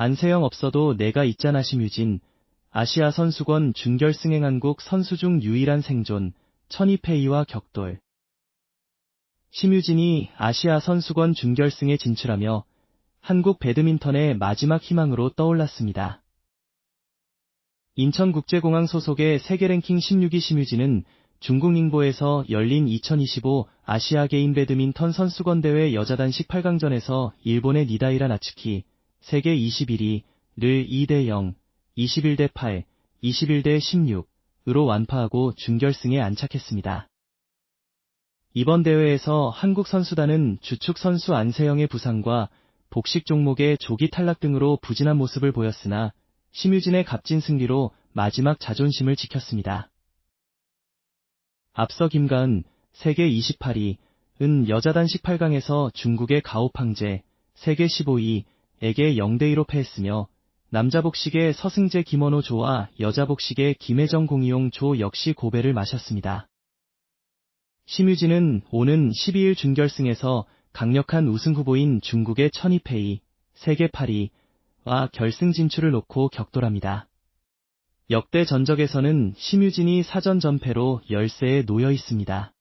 안세영 없어도 내가 있잖아 심유진. 아시아 선수권 준결승행 한국 선수 중 유일한 생존, 천이페이와 격돌. 심유진이 아시아 선수권 준결승에 진출하며 한국 배드민턴의 마지막 희망으로 떠올랐습니다. 인천국제공항 소속의 세계 랭킹 16위 심유진은 중국 닝보에서 열린 2025 아시아 개인 배드민턴 선수권 대회 여자 단식 8강전에서 일본의 니다이라 나츠키 세계 21위를 2대 0, 21대 8, 21대 16으로 완파하고 준결승에 안착했습니다. 이번 대회에서 한국 선수단은 주축 선수 안세영의 부상과 복식 종목의 조기 탈락 등으로 부진한 모습을 보였으나 심유진의 값진 승리로 마지막 자존심을 지켰습니다. 앞서 김가은 세계 28위 은 여자 단식 8강에서 중국의 가오팡제 세계 15위 에게 0대2로 패했으며 남자 복식의 서승재 김원호 조와 여자 복식의 김혜정 공이용 조 역시 고배를 마셨습니다. 심유진은 오는 12일 준결승에서 강력한 우승 후보인 중국의 천이페이 세계 8위와 결승 진출을 놓고 격돌합니다. 역대 전적에서는 심유진이 사전 전패로 열세에 놓여 있습니다.